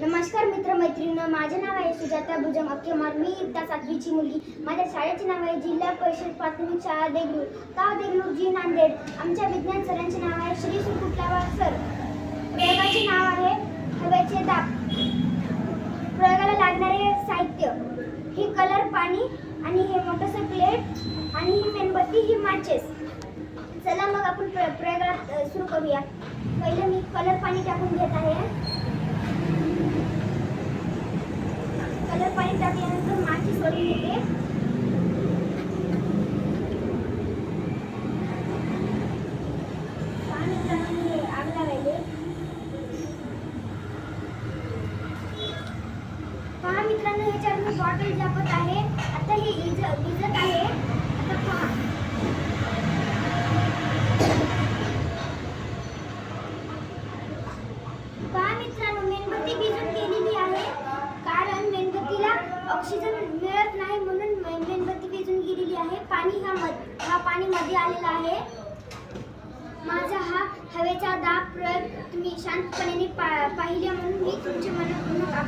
नमस्कार मित्रमैत्रिणींनो माझे नाव आहे सुजाता भुजम अक्केमार मी इयत्ता सातवीची मुलगी. माझ्या शाळेचे नाव आहे जिल्हा परिषद प्राथमिक शाळा देगलूर. गाव देगलूर जी नांदेड. आमच्या विज्ञान सरांचे नाव आहे श्री सुकुटलावार सर. प्रयोगाचे नाव आहे हवेचे दाब. प्रयोगाला लागणारे साहित्य. ही कलर पाणी आणि हे मोठंसं प्लेट आणि ही मेणबत्ती ही माचेस. चला मग आपण प्र प्रयोगाला सुरू करूया. पहिलं मी कलर पाणी टाकून घेत आहे कलर पाणी टाकल्यानंतर माती सोडून घेते पाणी टाकून आग लावायले पहा मित्रांनो ह्याच्यावर मी बॉटल टाकत आहे. आता हे इज भिजत आहे. आता पहा. पहा मित्रांनो मेणबत्ती भिजून गेलेली आहे. कारण मेणबत्तीला ऑक्सिजन मिळत नाही म्हणून मेणबत्ती भिजून गेलेली आहे. पाणी हा मध हा पाणी मध्ये आलेला आहे. माझा हा हवेचा दाब प्रयोग तुम्ही शांतपणे पा पाहिले म्हणून मी तुमचे मनपूर्वक आभारी